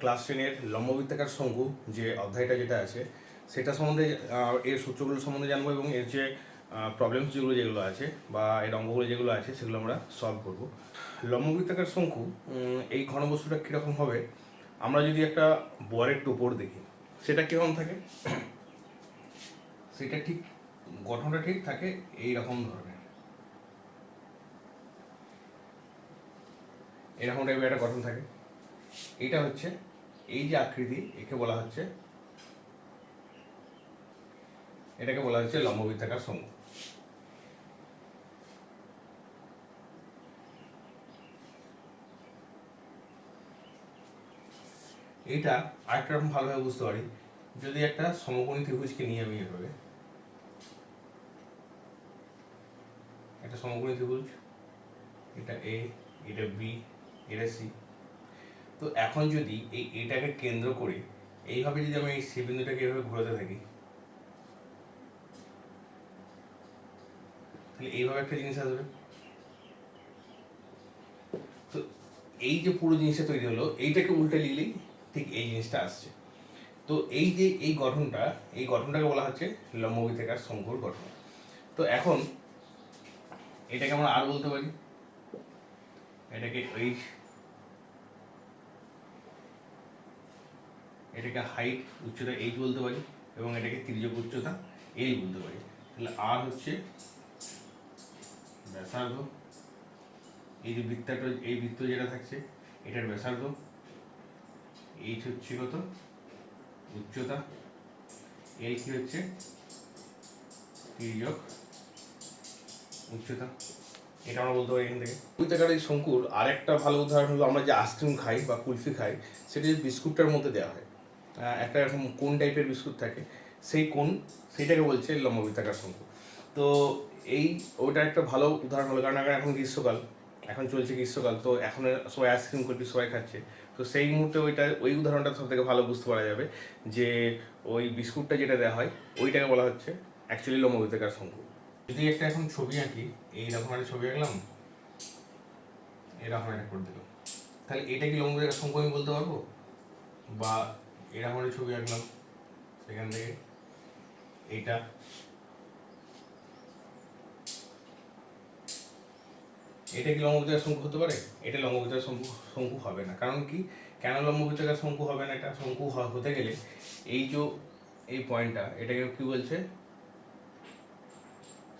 Class টেনের লম্ববৃত্তাকার শঙ্কু যে অধ্যায়টা যেটা আছে, সেটা সম্বন্ধে এর সূত্রগুলো সম্বন্ধে জানব এবং এর যে প্রবলেমস যেগুলো যেগুলো আছে বা এর অঙ্গগুলো যেগুলো আছে, সেগুলো আমরা সলভ করব। লম্ববৃত্তাকার শঙ্কু এই ঘনবস্তুটা কীরকম হবে? আমরা যদি একটা বরের টোপর দেখি, সেটা কীরকম থাকে? সেটা ঠিক, গঠনটা ঠিক থাকে এই রকম ধরনের। এরকম টাইপের একটা গঠন থাকে। এটা হচ্ছে এই যে আকৃতি, একে বলা হচ্ছে, এটাকে বলা হচ্ছে লম্ববৃত্তাকার শঙ্কু এইটা আরেকটা রকম ভালোভাবে বুঝতে পারি, যদি একটা সমকোণী ত্রিভুজকে নিয়ে আমি এভাবে, একটা সমকোণী ত্রিভুজ, এটা এ এটা বি এটা সি তো এখন যদি এই এটাকে কেন্দ্র করে, এইভাবে যদি আমি এই সি বিন্দুটাকে এভাবে ঘোরাতে থাকি, তাহলে এইভাবে একটা জিনিস আসবে। তো এই যে পুরো জিনিসটা তৈরি হলো, এইটাকে উল্টে লিখলেই ঠিক এই জিনিসটা আসছে। তো এই যে এই গঠনটা, এই গঠনটাকে বলা হচ্ছে লম্ববৃত্তাকার শঙ্কুর গঠন। তো এখন এটাকে আমরা আর বলতে পারি। এটাকে এই এটাকে হাইট উচ্চতা এইচ বলতে পারি এবং এটাকে তির্যক উচ্চতা এল বলতে পারি। তাহলে আর হচ্ছে ব্যাসার্ধ। এই যে বৃত্তাটা, এই বৃত্ত যেটা থাকছে, এটার ব্যাসার্ধ এইচ হচ্ছে কত? উচ্চতা। এই কি হচ্ছে? তির্যক উচ্চতা। এটা আমরা বলতে পারি এখান থেকে। বৃত্তাকার এই শঙ্কুর আরেকটা ভালো উদাহরণ হলো আমরা যে আইসক্রিম খাই বা কুলফি খাই, সেটা যে বিস্কুটটার মধ্যে দেওয়া হয়। একটা এরকম কোন টাইপের বিস্কুট থাকে, সেই কোন, সেইটাকে বলছে লম্ববৃত্তাকার শঙ্কু। তো এই, ওটা একটা ভালো উদাহরণ হলো, কারণ এখন- গ্রীষ্মকাল, এখন চলছে গ্রীষ্মকাল, তো এখন সবাই আইসক্রিম করবি সবাই খাচ্ছে। তো সেই মুহূর্তে ওইটা, ওই উদাহরণটা সব থেকে ভালো বুঝতে পারা যাবে যে ওই বিস্কুটটা যেটা দেওয়া হয়, ওইটাকে বলা হচ্ছে অ্যাকচুয়ালি লম্ববৃত্তাকার শঙ্কু। যদি একটা এখন ছবি আঁকি এইরকম একটা ছবি আঁকলাম, এরকম একটা করে দিলাম। তাহলে এটা কি লম্ববৃত্তাকার শঙ্কু আমি বলতে পারব? বা এরকম একটা ছবি আঁকলাম। সেখান থেকে এইটা। এটা কি লম্ববৃত্তাকার শঙ্কু হতে পারে? এটা লম্ববৃত্তাকার শঙ্কু শঙ্কু হবে না। কারণ কি? কেন লম্ববৃত্তাকার শঙ্কু হবে না? এটা শঙ্কু হতে গেলে এই যে এই পয়েন্টটা, এটাকে কি বলছে?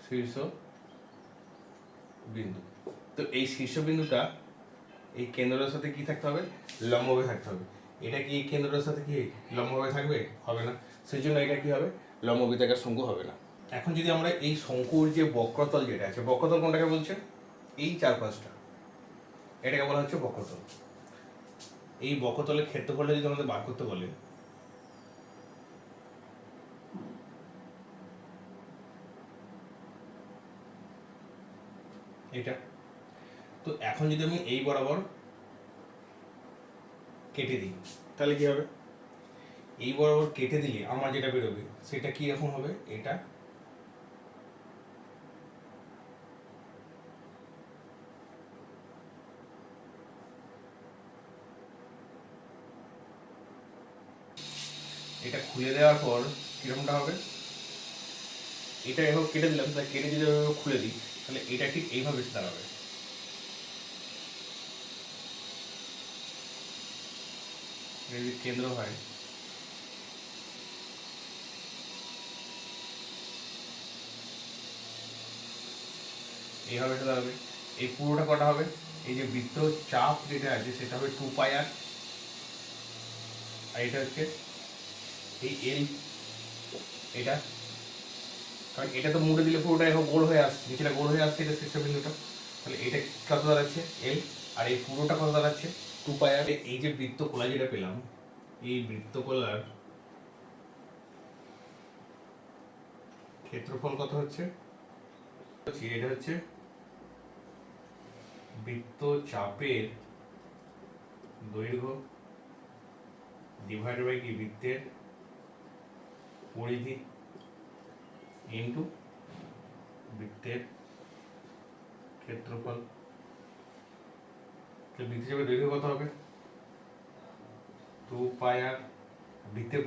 শীর্ষ বিন্দু তো এই শীর্ষ বিন্দুটা এই কেন্দ্রের সাথে কি থাকতে হবে? লম্বভাবে থাকতে হবে। এটা কি এই কেন্দ্রের সাথে কি লম্বভাবে থাকবে? হবে না। সেই জন্য এটা কি হবে? লম্ববৃত্তাকার শঙ্কু হবে না। এখন যদি আমরা এই শঙ্কুর যে বক্রতল যেটা আছে, বক্রতল কোনটাকে বলছে? এই চার পাঁচটা এটাকে বলা হচ্ছে বক্রতল। এই বক্রতলের ক্ষেত্রফলটা যদি আমাদের বার করতে বলে এটা। তো এখন যদি আমি এই বরাবর কেটে দিই। তাহলে কি হবে? এই বরাবর কেটে দিলে আমার যেটা বেরোবে সেটা কি রকম হবে? এটা এটা খুলে দেওয়ার পর কিরকমটা হবে? এটা এভাবে কেটে দিলাম তাই কেটে যদি খুলে দিই তাহলে এটা ঠিক এইভাবে দাঁড়াবে। যদি কেন্দ্র হয়। এইভাবে এসে দাঁড়াবে এই পুরোটা কটা হবে? এই যে বৃত্ত চাপ যেটা আছে, সেটা হবে টু পাই আর আর এটা হচ্ছে এই এল এটা। কারণ এটা তো মুড়ে দিলে পুরোটা এখন গোল হয়ে আসছে নিচেটা গোল হয়ে আসছে এটা শীর্ষবিন্দুটা। তাহলে এটা কত দাঁড়াচ্ছে? এল আর এই পুরোটা কত দাঁড়াচ্ছে? টু পাই আর এই যে বৃত্তকলা যেটা পেলাম এই বৃত্তকলার ক্ষেত্রফল কত হচ্ছে, এটা হচ্ছে বৃত্ত চাপের দৈর্ঘ্য ডিভাইড বাই কি? বৃত্তের পরিধি ইন্টু বৃত্তের ক্ষেত্রফল। তো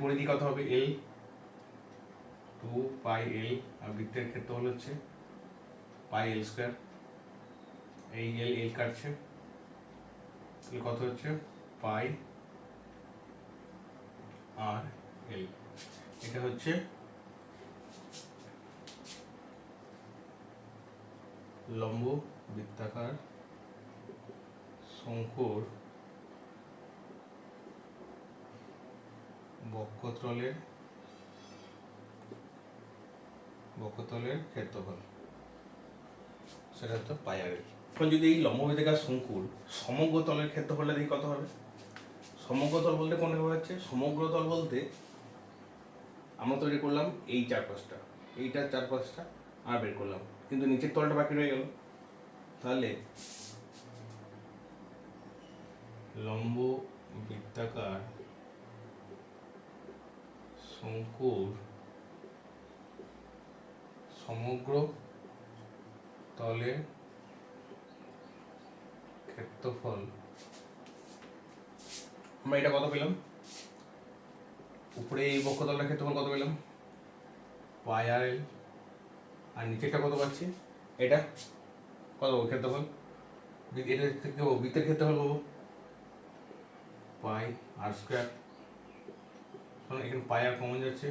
পরিধি কত হবে? এল টু পাই এল আর বৃত্তের হচ্ছে পাই এল স্কোয়ার এই এল এল কাটছে। কত হচ্ছে? পাই আর এল এটা হচ্ছে লম্ব বৃত্তাকার শঙ্কুর বক্ষতলের বক্ষতলের ক্ষেত্রফল। সেটা হচ্ছে পায়ারের এখন যদি এই লম্ববৃত্তাকার শঙ্কুর সমগ্র তলের ক্ষেত্রফলটা দেখি কত হবে? সমগ্র তল বলতে কোন হচ্ছে সমগ্র তল বলতে আমরা তৈরি করলাম এই চার পাঁচটা এইটার চার পাঁচটা আর বের করলাম। কিন্তু নিচের তলটা বাকি রয়ে গেল। তাহলে লম্ব বৃত্তাকার শঙ্কুর সমগ্র তলের ক্ষেত্রফল। আমরা এটা কত পেলাম? উপরে এই বক্ষতলটার ক্ষেত্রফল কত পেলাম? পাই আর এল আর নিচেরটা কত পাচ্ছি? এটা? কত ক্ষেত্রফল? এটা থেকে বৃত্তের ক্ষেত্রফল পাবো পাই, আর স্কোয়ার কারণ এখানে পাই আর কমন যাচ্ছে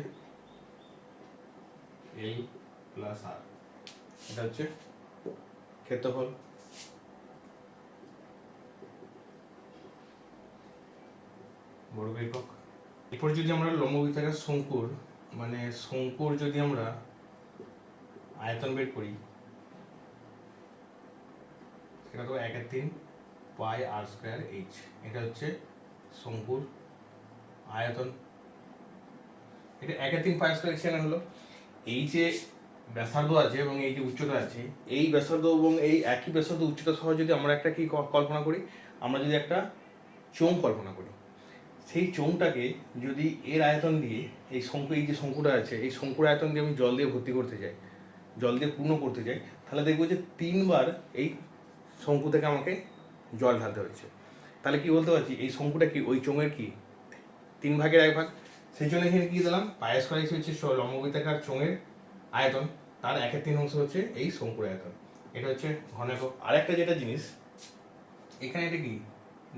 এল প্লাস আর এটা হচ্ছে ক্ষেত্রফল। বর্গ একক। এরপর যদি আমরা লম্ববৃত্তাকার শঙ্কুর মানে শঙ্কুর যদি আমরা আয়তন বের করি, সেটা তো একের তিন পাই আর স্কোয়ার এইচ এটা হচ্ছে শঙ্কুর আয়তন। এটা একের তিন স্কোয়ার এখানে হলো। এই যে ব্যাসার্ধ আছে এবং এই যে উচ্চতা আছে, এই ব্যাসার্ধ এবং এই একই ব্যাসার্ধ উচ্চতা সহ যদি আমরা একটা কি কল্পনা করি, আমরা যদি একটা চোঙ কল্পনা করি, সেই চোঙটাকে যদি এর আয়তন দিয়ে, এই শঙ্কু, এই যে শঙ্কুটা আছে, এই শঙ্কুর আয়তন দিয়ে আমি জল দিয়ে ভর্তি করতে চাই, জল দিয়ে পূর্ণ করতে চাই, তাহলে দেখব যে তিনবার এই শঙ্কু থেকে আমাকে জল ঢালতে হয়েছে। তাহলে কি বলতে পারছি? এই শঙ্কুটা কি? ওই চোঙের কি? তিন ভাগের এক ভাগ? সেই জন্য এখানে কি দিলাম? পায়াস করাইস হচ্ছে লম্ববৃত্তাকার চোঙের আয়তন। তার একের তিন অংশ হচ্ছে এই শঙ্কুর আয়তন। এটা হচ্ছে ঘনাকক আর একটা যেটা জিনিস, এখানে এটা কি?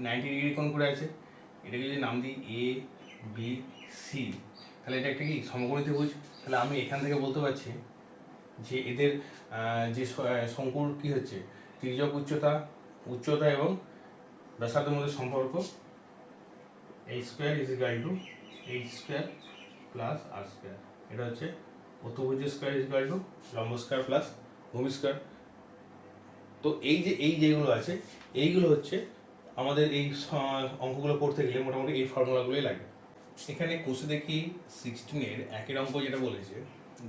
নাইনটি ডিগ্রি কোণ করে আছে। এটাকে যদি নাম দিই এ বি সি তাহলে এটা একটা কি? সমকোণী ত্রিভুজ তাহলে আমি এখান থেকে বলতে পারছি যে এদের যে শঙ্কুর কি হচ্ছে? তির্যক উচ্চতা উচ্চতা এবং ব্যাসার্ধের মধ্যে সম্পর্ক এই square is equal to H square plus R square এটা হচ্ছে অতুভুজ স্কোয়ার ইজ ইকাল টু লম্ব স্কোয়ার প্লাস ভূমি স্কোয়ার তো এই যে, এই যেগুলো আছে, এইগুলো হচ্ছে আমাদের এই অঙ্কগুলো পড়তে গেলে মোটামুটি এই ফর্মুলাগুলোই লাগে। এখানে কোষে দেখি সিক্সটিনের একের অঙ্ক যেটা বলেছে,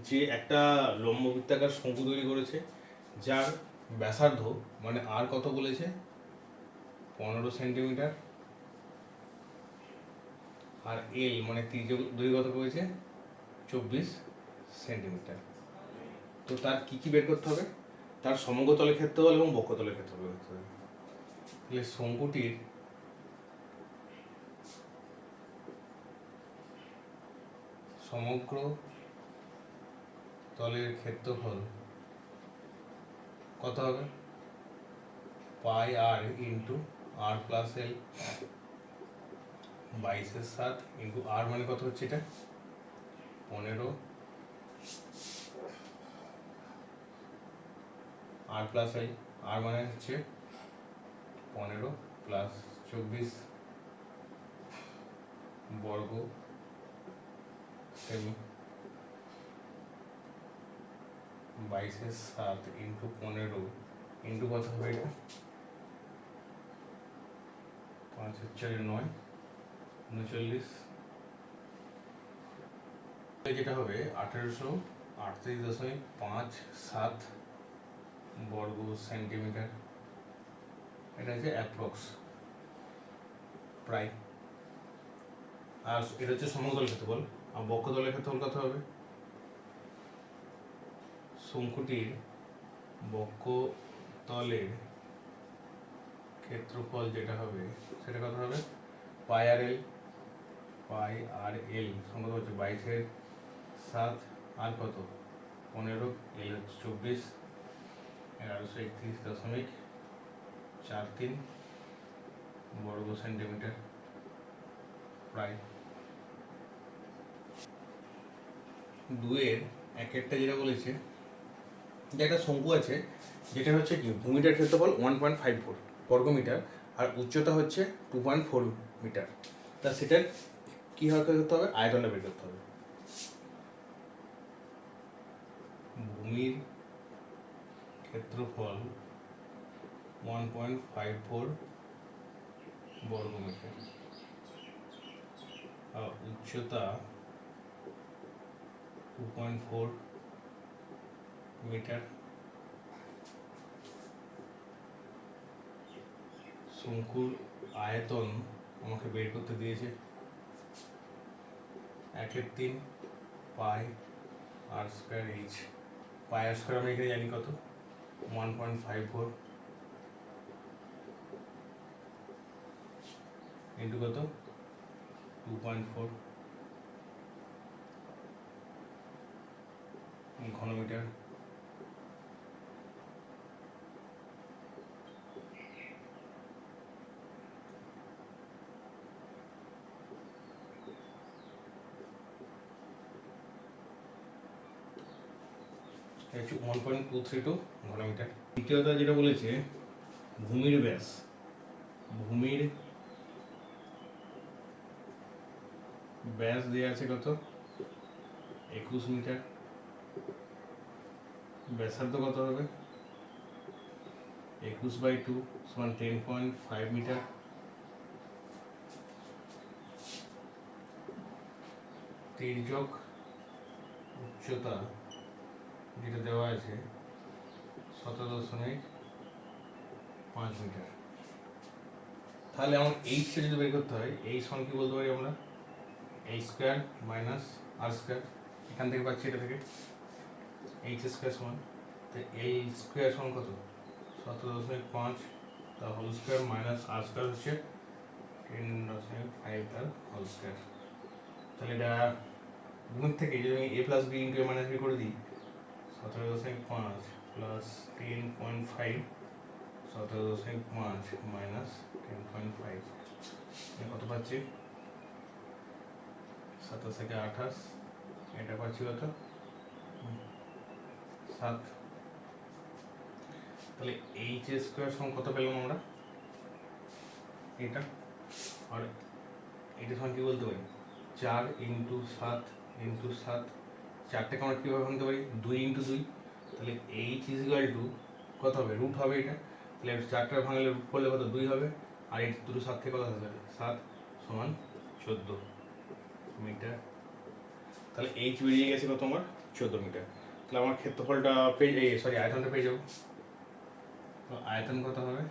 যে একটা লম্ব বৃত্তাকার শঙ্কু তৈরি করেছে, যার ব্যাসার্ধ মানে আর কত বলেছে? পনেরো সেন্টিমিটার আর এল মানে তির্যক দৈর্ঘ্য করেছে চব্বিশ সেন্টিমিটার। তো তার কি কি বের করতে হবে? তার সমগ্র তলের ক্ষেত্রফল এবং বক্ষতলের ক্ষেত্রফল করতে হবে। তাহলে শঙ্কুটির সমগ্র তলের ক্ষেত্রফল কত হবে? পাই আর ইন্টু আর প্লাস এল বাইশের সাত ইন্টু আর মানে কত হচ্ছে এটা? পনেরো। আর প্লাস এল আর মানে হচ্ছে পনেরো প্লাস চব্বিশ বর্গ সেমি বাইশের সাত ইন্টু পনেরো, ইন্টু কত হবে এটা? পাঁচ হচ্ছে নয়, উনচল্লিশ। যেটা হবে, আঠেরোশো আটত্রিশ দশমিক পাঁচ সাত বর্গ সেন্টিমিটার। এটা হচ্ছে অ্যাপ্রক্স প্রায়। আর এটা হচ্ছে সমতল ক্ষেত্রফল। আর বক্ষতলের ক্ষেত্রফল কত হবে? শঙ্কুটির বক্ষতলের ক্ষেত্রফল যেটা হবে, সেটা কত হবে? পাই আর এল, পাই আর এল সংখ্যা হচ্ছে বাইশের সাত, আর কত? পনেরো, এল হচ্ছে চব্বিশ এগারোশো একত্রিশ দশমিক চার তিন, বর্গ সেন্টিমিটার, প্রায়। দুয়ের এক একটা যেটা বলেছে যে একটা শঙ্কু আছে, যেটা হচ্ছে কি, ভূমিটার ক্ষেত্রফল ওয়ান পয়েন্ট ফাইভ ফোর বর্গমিটার, আর উচ্চতা হচ্ছে টু পয়েন্ট ফোর মিটার। তা সেটার কী হবে করতে হবে? আয়তনটা বের করতে হবে। ভূমির ক্ষেত্রফল ওয়ান পয়েন্ট ফাইভ ফোর বর্গমিটার। আর উচ্চতা টু পয়েন্ট ফোর মিটার। শঙ্কুর আয়তন আমাকে বের করতে দিয়েছে। একের তিন pi R square H. Pi R square আমি এখানে জানি কত? One point five four. Into কত? Two point four. ঘনমিটার। One point two three two ঘনমিটার দ্বিতীয়ত যেটা বলেছে, ভূমির ব্যাস। ভূমির ব্যাস দেওয়া আছে কত? একুশ মিটার। ব্যাসার্ধ কত হবে? একুশ বাই টু সমান টেন পয়েন্ট ফাইভ মিটার। তির্যক উচ্চতা যেটা দেওয়া আছে সতেরো দশমিক পাঁচ মিটার। তাহলে আমার এইচটা যদি বের করতে হয় এই সমান কি বলতে পারি আমরা? এই স্কোয়ার মাইনাস আর স্কোয়ার এখান থেকে পাচ্ছি এটা থেকে। এইচ স্কোয়ার সমান। তো এই স্কোয়ার সমান কত? সতেরো দশমিক পাঁচ। তার whole square minus R square হচ্ছে টেন দশমিক ফাইভ তার হোল স্কোয়ার তাহলে এটা গুণের থেকে যদি আমি A plus B into A minus B করে দিই সতেরো দশমিক পাঁচ প্লাস টেন পয়েন্ট ফাইভ সতেরো দশমিক পাঁচ মাইনাস টেন পয়েন্ট ফাইভ কত পাচ্ছি? সাতাশ থেকে আঠাশ, এটা পাচ্ছি কত? সাত। তাহলে এইচ স্কোয়ার সমান কত পেলাম আমরা? এটা আর এটা সমান কি বলতে পারি? চার ইন্টু সাত ইন্টু সাত। চারটাকে আমরা কীভাবে ভাঙতে পারি? দুই ইন্টু দুই। তাহলে এইচ ইজ ইকুয়াল টু কত হবে? রুট হবে এটা। তাহলে চারটা ভাঙলে রুট করলে কত? দুই হবে। আর এই দুটো সাত থেকে কত হবে সাত সমান চোদ্দ মিটার। তাহলে এইচ বেরিয়ে গেছে কত আমার? চোদ্দ মিটার। তাহলে আমার ক্ষেত্রফলটা পেয়ে এই সরি আয়তনটা পেয়ে যাব। তো আয়তন কত হবে?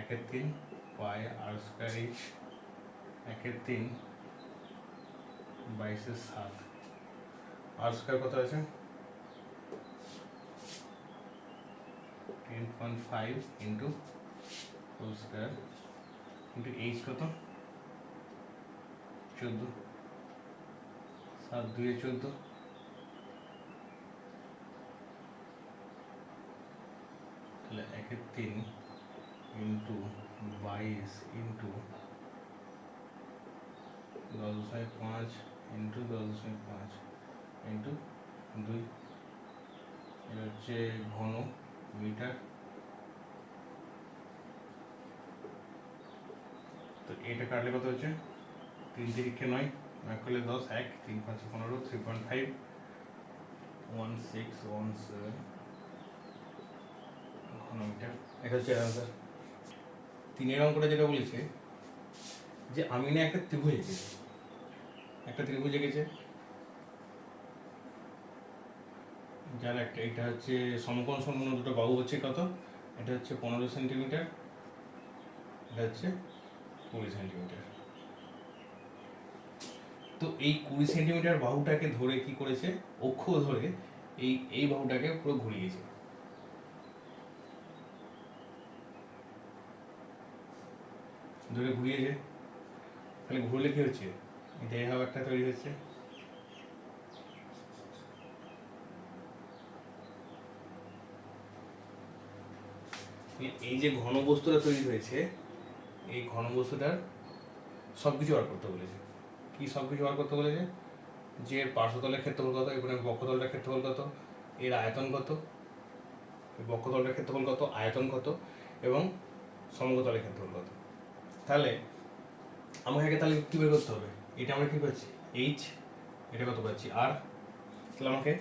একের তিন পাই আর স্কোয়ার এইচ একের তিন বাইশের সাত। আর স্কোয়ার কত আছে ten point five into whole square into H কত? চোদ্দ। সাত, দুয়ে চোদ্দ। তাহলে একের তিন ইন্টু বাইশ ইন্টু দশ দশমিক পাঁচ ইন্টু দশ দশমিক পাঁচ। ইন্টু দুই। এটা হচ্ছে ঘন মিটার। তো এটা কাটলে কত হচ্ছে? তিন তিরিক্ষে নয়। এক করলে দশ, এক, তিন, পাঁচ, পনেরো three point five one six one seven ঘনমিটার এটা হচ্ছে অ্যান্সার তিনের অঙ্কটা যেটা বলেছে, যে আমি না একটা ত্রিভুজ এঁকেছি। একটা ত্রিভুজ এঁকেছে। যার একটা এটা হচ্ছে সমকোণ সম্পূর্ণ দুটো বাহু হচ্ছে কত? এটা হচ্ছে পনেরো সেন্টিমিটার, এটা হচ্ছে কুড়ি সেন্টিমিটার। তো এই কুড়ি সেন্টিমিটার বাহুটাকে ধরে কি করেছে? অক্ষ ধরে এই এই বাহুটাকে পুরো ঘুরিয়েছে। ধরে ঘুরিয়েছে। তাহলে ঘুরলে কি হচ্ছে? এইভাবে একটা তৈরি হচ্ছে। এই যে ঘন বস্তুটা তৈরি হয়েছে, এই ঘন বস্তুটার সব কিছু বার করতে বলেছে। কি সব কিছু বার করতে বলেছে? যে এর পার্শ্বতলের ক্ষেত্রফল কত এখানে বক্ষতলটার ক্ষেত্রফল কত, এর আয়তন কত বক্ষতলটার ক্ষেত্রফল কত, আয়তন কত, এবং সমগ্রতলের ক্ষেত্রফল কত। তাহলে আমাকে আগে তাহলে কী বের করতে হবে? এটা আমরা কী পাচ্ছি? এইচ এটা কত পাচ্ছি? আর তাহলে আমাকে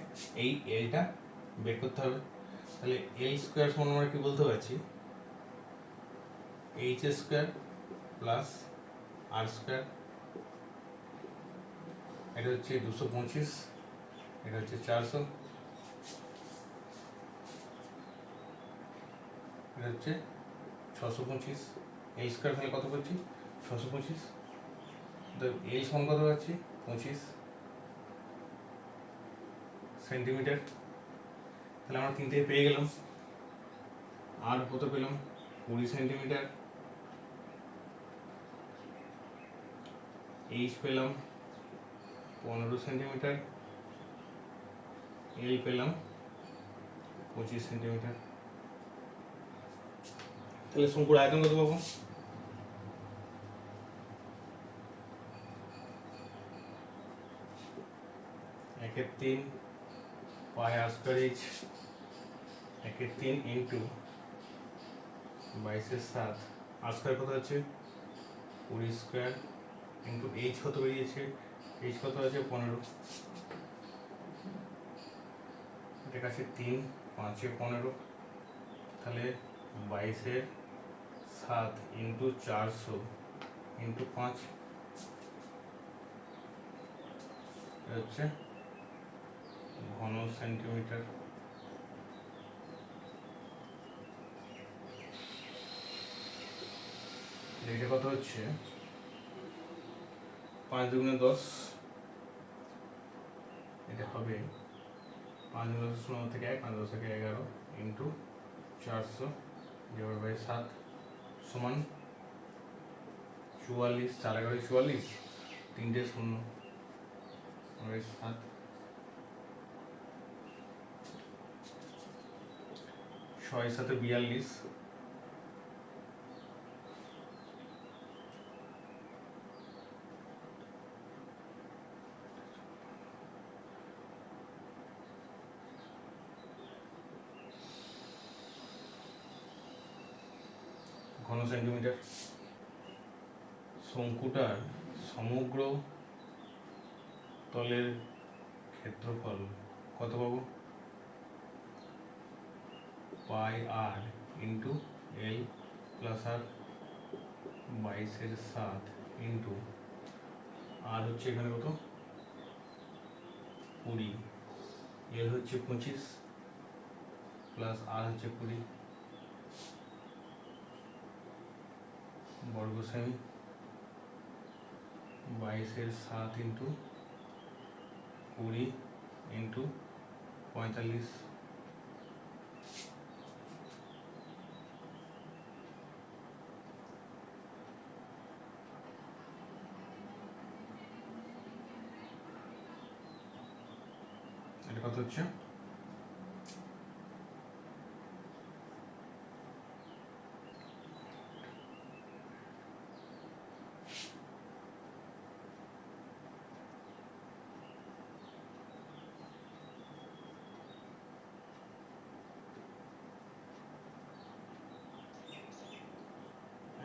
এই এলটা বের করতে হবে। তাহলে এল স্কোয়ার সমান আমরা কি বলতে পারছি? H square plus R square এটা হচ্ছে দুশো পঁচিশ, এটা হচ্ছে চারশো, এটা হচ্ছে ছশো পঁচিশ। এই স্কোয়ার তাহলে কত পাচ্ছি ছশো পঁচিশ। তো এল সমান কত পাচ্ছি? পঁচিশ সেন্টিমিটার তাহলে আমরা তিন থেকে পেয়ে গেলাম। আর কত পেলাম? কুড়ি সেন্টিমিটার। এইচ পেলাম পনেরো সেন্টিমিটার। এল পেলাম পঁচিশ সেন্টিমিটার। তাহলে শঙ্কুর আয়তন কত পাবো? একের তিন। পাই আর স্কোয়ার এইচ একের তিন ইন্টু বাইশের সাত। আর স্কোয়ার কত আছে? কুড়ি স্কোয়ার ইন্টু এইচ কত বেরিয়েছে? এইচ কত আছে? পনেরো। এটা কাছে তিন, পাঁচে পনেরো। তাহলে বাইশের সাত ইন্টু চারশো ইন্টু পাঁচ। হচ্ছে ঘন সেন্টিমিটার এটা কত হচ্ছে? পাঁচ দুগুণে দশ। এটা হবে পাঁচ দশ শূন্য থেকে এক, পাঁচ দশ থেকে এগারো ইন্টু চারশো ডিভাইড বাই সাত সমান চুয়াল্লিশ, চার এগারো, চুয়াল্লিশ, তিনটে শূন্য। সাত। ছয় সাথে বিয়াল্লিশ। ঘন সেন্টিমিটার। শঙ্কুটার সমগ্র তলের ক্ষেত্রফল কত পাবো? পাই আর ইন্টু এল প্লাস আর বাইশের সাত ইন্টু আর হচ্ছে এখানে কত? কুড়ি। এল হচ্ছে পঁচিশ প্লাস আর হচ্ছে কুড়ি। বর্গ সেমি বাইশের সাত ইন্টু কুড়ি ইন্টু পঁয়তাল্লিশ এটা কত হচ্ছে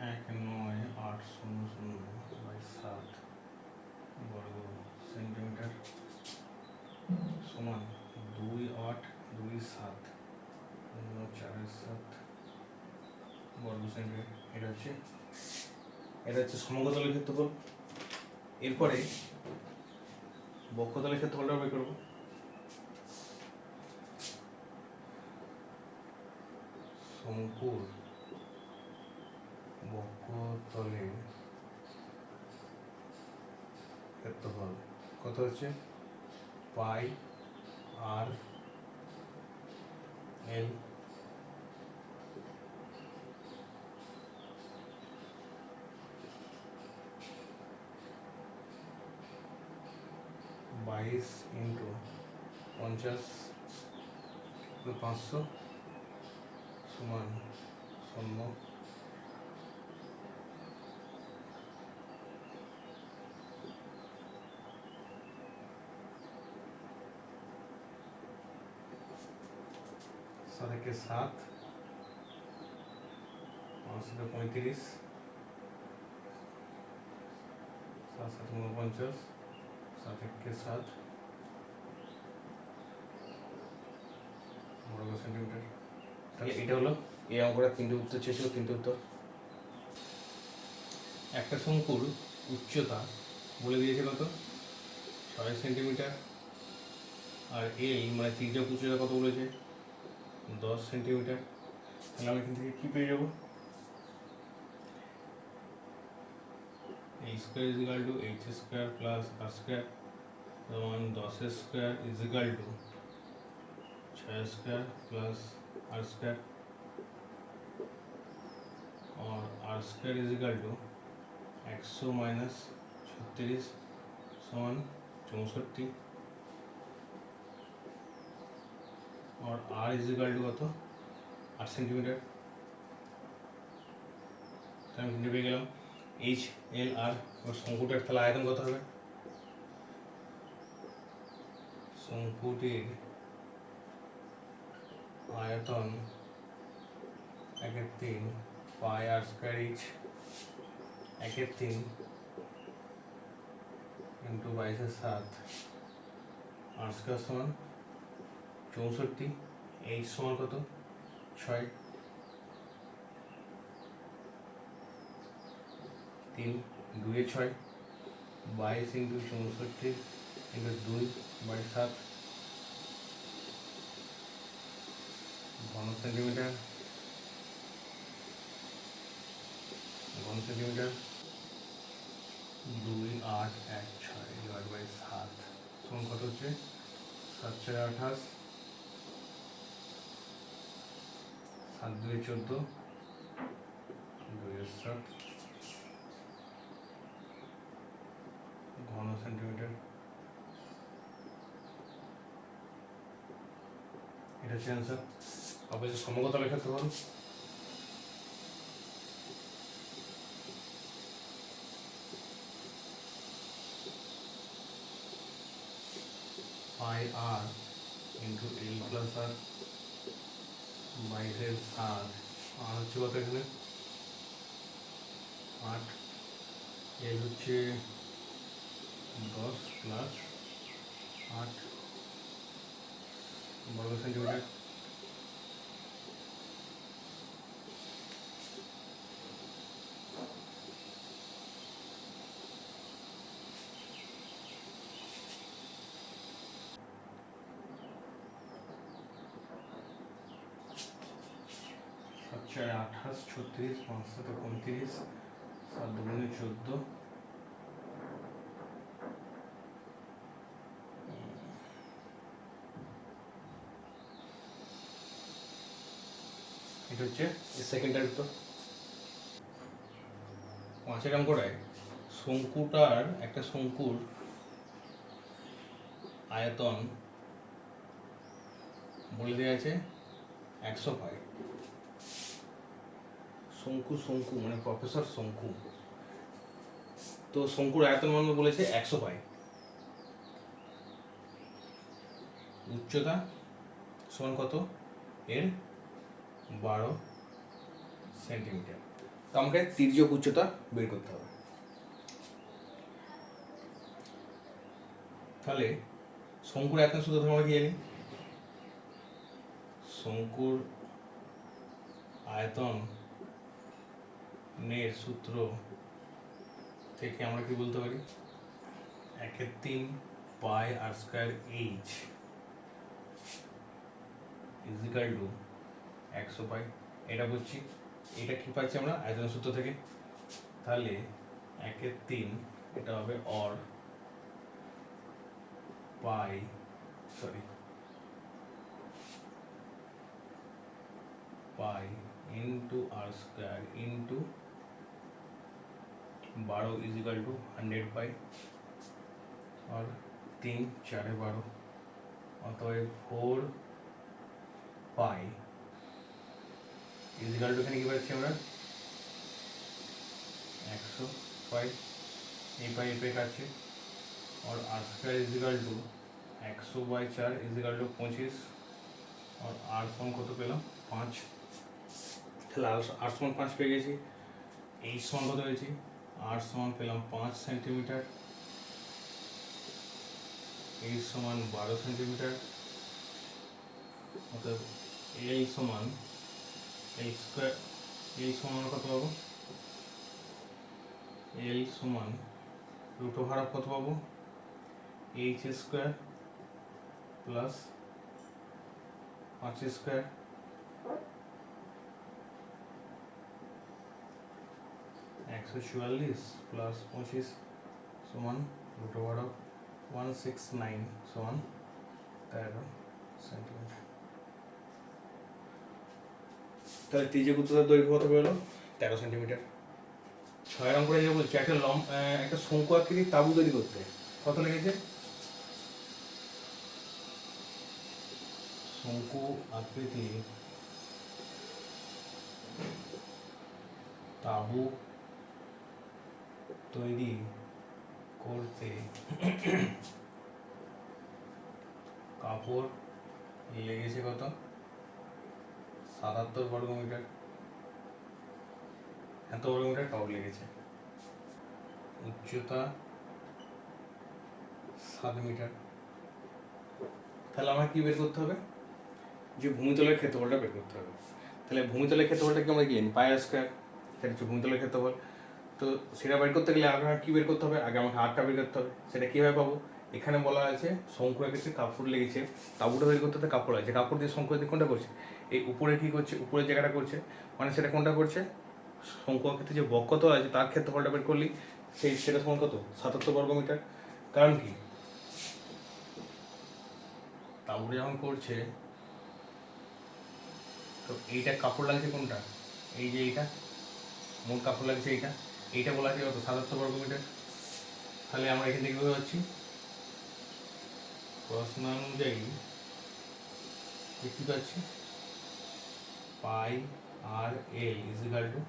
এক নয় আট শূন্য শূন্য বাই সাত বর্গ সেন্টিমিটার সমান দুই আট দুই সাত শূন্য চারের সাত বর্গ এটা হচ্ছে এটা হচ্ছে সমগ্রতলের ক্ষেত্রফল। এরপরে বক্ষতলের ক্ষেত্রফলটা বের করব। শঙ্কুর বক্ষতলে ক্ষেত্রফল কত হচ্ছে? পাই আর এল বাইশ ইন্টু পঞ্চাশ পাঁচশো সমান শূন্য সাত সাত পাঁচ সাথে পঁয়ত্রিশ সাত সাত উনপঞ্চাশ সাত একে সাত বর্গ সেন্টিমিটার তাহলে এটা হলো এই অঙ্কটা তিনটে উত্তর চেয়েছিল তিনটে উত্তর। একটা শঙ্কুর উচ্চতা বলে দিয়েছে কত ছয় সেন্টিমিটার আর এল মানে তির্যক উচ্চতা কত বলেছে? দশ সেন্টিমিটার তাহলে আমি এখান থেকে কী পেয়ে যাব? এই square is equal to H square plus R square যেমন দশ স্কোয়ার ইজ ইকাল টু ছয় স্কোয়ার প্লাস আর স্কোয়ার और R square is equal to একশো মাইনাস ছত্রিশ সমান চৌষট্টি और आर इज इक्वल टू কত আট সেন্টিমিটার তাহলে আমি পেয়ে গেলাম এইচ এল আর ওর শঙ্কুটার তাহলে আয়তন কত হবে শঙ্কুটির আয়তন একের তিন পাই আর স্কোয়ার ইচ একের তিন ইন্টু বাইশের সাত আর স্কোয়ার সমান চৌষট্টি এইচ সমান কত ছয় তিন, দুয়ে ছয়, বাইশ ইন্টু চৌষট্টি ইন্টু দুই বাই সাত, ঘন সেন্টিমিটার ঘন সেন্টিমিটার, দুই আট এক ছয় ডিভাইড বাই সাত। সমান কত হচ্ছে? সাত ছয় আঠাশ, সাত দুই চোদ্দ দুই সাত ঘন সেন্টিমিটার এটা হচ্ছে অ্যান্সার আপনি যে সমগত লেখাতে পারো পাই আর ইন্টু এল প্লাস আর বাইশের সাত আর হচ্ছে কত এখানে? আট। এল হচ্ছে দশ প্লাস আট। বর্গ সেন্টিমিটার সাত ছয় আঠাশ, ছত্রিশ পাঁচ সাত উনত্রিশ, সাত দুগুণে চোদ্দ। এটা হচ্ছে সেকেন্ডের উত্তর পাঁচের অঙ্কটায় শঙ্কুটার একটা শঙ্কুর আয়তন বলে দেওয়া আছে একশো পাই শঙ্কু শঙ্কু মানে প্রফেসর শঙ্কু। তো শঙ্কুর আয়তন মান বলেছে একশো পাই উচ্চতা সমান কত? এর বারো সেন্টিমিটার। তো আমাকে তির্যক উচ্চতা বের করতে হবে। তাহলে শঙ্কুর সূত্র ধরে আমরা কি জানি? শঙ্কুর আয়তন নের সূত্র থেকে আমরা কি বলতে পারি? একের তিন pi r square H equal to একশো পাই। এটা বুঝছি। এটা কি পাচ্ছি আমরা? আয়তন সূত্র থেকে। তাহলে একের তিন, এটা হবে or pi sorry pi into r square into বারো ইজিক্যাল টু হান্ড্রেড পাই। और তিন, চারে বারো, অতএব ফোর পাই। ইজিকাল টু এখানে কি পাচ্ছি আমরা একশো পাই এই পাই এই পাই কাছে और आर स्क्वायर इजिकल टू একশো বাই চার ইজিকাল টু পঁচিশ আর আর সমান কত পেলাম পাঁচ তাহলে আর আর সমান পাঁচ পেয়ে গেছি এই সমান কত পেয়েছি আর সমান পেলাম পাঁচ সেন্টিমিটার এই সমান বারো সেন্টিমিটার অর্থাৎ এই সমান এই স্কোয়ার এই সমান কত পাবো? এল সমান রুট ওভার কত পাবো? এইচ স্কোয়ার প্লাস পাঁচ স্কোয়ার একশো চুয়াল্লিশ প্লাস পঁচিশ সমান root over of one six nine সমান তেরো সেন্টিমিটার তাহলে ত্রিজ্যক উচ্চতার দৈর্ঘ্য কত বেরোলো তেরো সেন্টিমিটার। ছয় রং করে যে বলছে একটা লম আহ, একটা শঙ্কু আকৃতির তাবু তৈরি করতে। কত লেগেছে? শঙ্কু আকৃতি তাবু তৈরি করতে কাপড় লেগেছে কত? সাতাত্তর বর্গ মিটার এত বর্গ মিটার কাপড় লেগেছে? উচ্চতা সাত মিটার। তাহলে আমার কি বের করতে হবে? যে ভূমিতলের ক্ষেত্রফলটা বের করতে হবে। তাহলে ভূমিতলের ক্ষেত্রফলটা কি আমরা কি পাই স্কোয়ার সেটা হচ্ছে ভূমিতলের ক্ষেত্রফল। তো সেটা বের করতে গেলে আগে কি বের করতে হবে? আগে আমাকে আটটা বের করতে হবে। সেটা কীভাবে পাবো? এখানে বলা আছে শঙ্কু এঁকেছে কাপড় লেগেছে। তাবুটা বের করতে তো কাপড় আছে। কাপড় দিয়ে শঙ্কু দিয়ে কোনটা করছে? এই উপরে কি করছে উপরের জায়গাটা করছে। মানে সেটা কোনটা করছে? শঙ্কু আকৃতির যে বক্ষত আছে, তার ক্ষেত্রফলটা বের করলি, সেই সেটা সমান কত? সাতাত্তর বর্গ মিটার কারণ কি? তাবুটা যখন করছে, তো এইটা কাপড় লাগছে কোনটা? এই যে এইটা মোট কাপড় লাগছে এইটা। এইটা বলা আছে কত? সাতাত্তর বর্গ মিটার তাহলে আমরা এখান থেকে কীভাবে পাচ্ছি প্রশ্ন অনুযায়ী কি পাচ্ছি। পাই আর এল ইজিক্যাল টু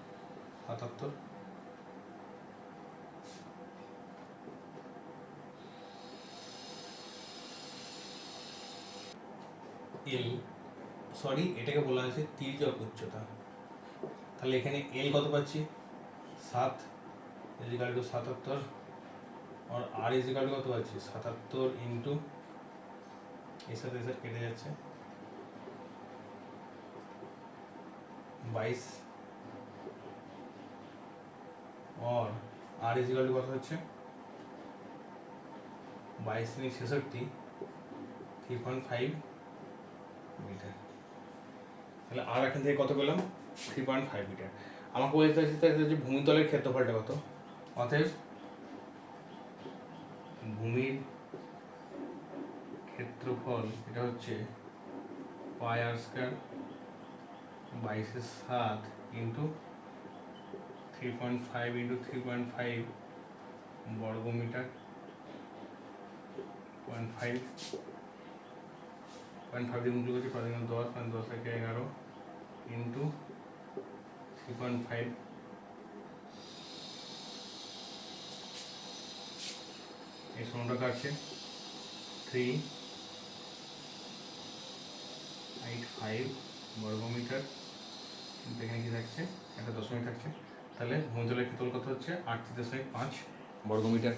সাতাত্তর। এল সরি এটাকে বলা হয়েছে তির্যক উচ্চতা। তাহলে এখানে এল কত পাচ্ছি? সাত ইজিক্যাল টু সাতাত্তর। আর আর ইজিক্যাল টু কত পাচ্ছি? সাতাত্তর ইন্টু এর সাথে, এর কেটে যাচ্ছে। বাইশ। और আর ইজিক্যাল টু কত হচ্ছে? বাইশ তিন ছেষট্টি থ্রি পয়েন্ট ফাইভ মিটার তাহলে আর এখান থেকে কত পেলাম? থ্রি পয়েন্ট ফাইভ মিটার আমাকে বলতে চাইছি তাহলে যে ভূমিতলের ক্ষেত্রফলটা কত? অতএব ভূমির ক্ষেত্রফল এটা হচ্ছে পাই আর স্কোয়ার বাইশের সাত into three point five into three point five বর্গ metre point five point five দিয়ে মুখ করছি এগারো দশ পয়েন্ট দশ একে এগারো ইন্টু থ্রি পয়েন্ট ফাইভ। এই সমটা কাটছে থ্রি এইট ফাইভ বর্গমিটার এখানে কি থাকছে? একটা দশমিক থাকছে। তাহলে ভূমিতলের ক্ষেত্রফল কত হচ্ছে? আট দশমিক পাঁচ বর্গমিটার।